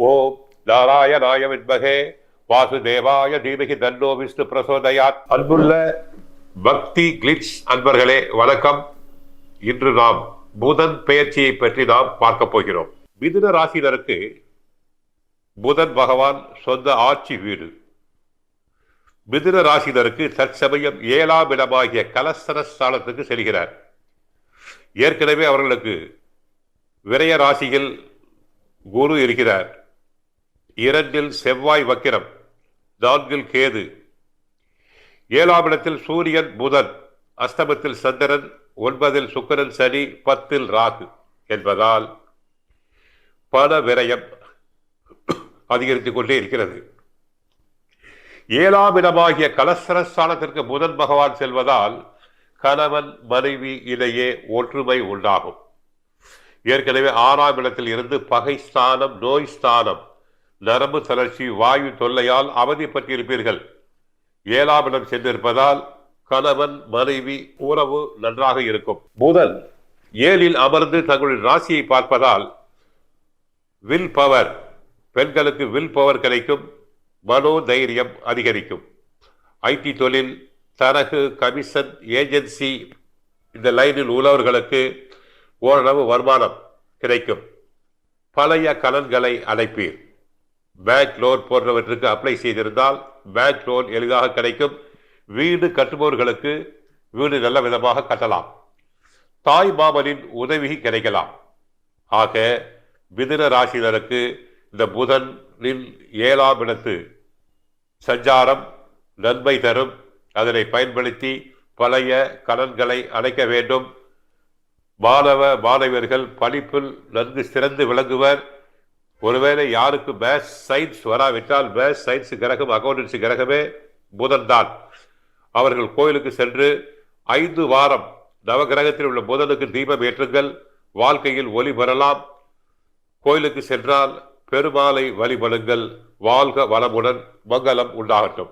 நாராயணாய வித்மகே வாசுதேவாய தீமகி தன்னோ விஷ்ணு பிரசோதயாத். அன்புள்ள பக்தி கிளிட்ஸ் அன்பர்களே வணக்கம். இன்று நாம் புதன் பெயர்ச்சியை பற்றி நாம் பார்க்க போகிறோம். மிதுன ராசினருக்கு புதன் பகவான் சொந்த ஆட்சி வீடு. மிதுன ராசினருக்கு தற்சமயம் ஏழாம் இடமாகிய கலசரஸ்தானத்துக்கு செல்கிறார். ஏற்கனவே அவர்களுக்கு விரய ராசியில் குரு இருக்கிறார். இரண்டில் செவ்வாய் வக்கிரம் நான்கில் கேது. ஏழாம் இடத்தில் சூரியன் புதன் அஸ்தமத்தில் சந்திரன் ஒன்பதில் சுக்கரன் சனி பத்தில் ராகு என்பதால் பண விரயம் அதிகரித்துக் கொண்டே இருக்கிறது. ஏழாம் இடமாகிய கலசரஸ்தானத்திற்கு புதன் பகவான் செல்வதால் கணவன் மனைவி இடையே ஒற்றுமை உண்டாகும். ஏற்கனவே ஆறாம் இடத்தில் இருந்து பகை ஸ்தானம் நோய் ஸ்தானம் நரம்பு தளர்ச்சி வாயு தொல்லையால் அவதிப்பட்டிருப்பீர்கள். ஏழாம் இடம் சென்றிருப்பதால் கணவன் மனைவி உறவு நன்றாக இருக்கும். புதன் ஏழில் அமர்ந்து தங்களுடைய ராசியை பார்ப்பதால் வில் பவர் பெண்களுக்கு வில் பவர் கிடைக்கும் மனோ தைரியம் அதிகரிக்கும். ஐடி தொழில் தரகு கமிஷன் ஏஜென்சி இந்த லைனில் உள்ளவர்களுக்கு ஓரளவு வருமானம் கிடைக்கும். பழைய கலன்களை அழைப்பீர் பேங்க் லோன் போன்றவற்றுக்கு அப்ளை செய்திருந்தால் பேங்க் லோன் எளிதாக கிடைக்கும். வீடு கட்டுபவர்களுக்கு வீடு நல்ல விதமாக கட்டலாம். தாய் மாமனின் உதவி கிடைக்கலாம். ஆக மிதுன ராசினருக்கு இந்த புதனின் ஏழாம் இடத்து சஞ்சாரம் நன்மை தரும். அதனை பயன்படுத்தி பழைய கடன்களை அடைக்க வேண்டும். மாணவ மாணவியர்கள் படிப்பில் நன்கு சிறந்து விளங்குவர். ஒருவேளை யாருக்கு பேஸ் சயின்ஸ் வராவிட்டால் பேஸ் சயின்ஸ் கிரகம் அக்கௌண்டன்சி கிரகமே புதன் தான் அவர்கள் கோயிலுக்கு சென்று ஐந்து வாரம் நவகிரகத்தில் உள்ள புதனுக்கு தீபம் ஏற்றுங்கள் வாழ்க்கையில் ஒளி பெறலாம். கோயிலுக்கு சென்றால் பெருமாளை வழிபடுங்கள் வாழ்க வளமுடன் மங்களம் உண்டாகட்டும்.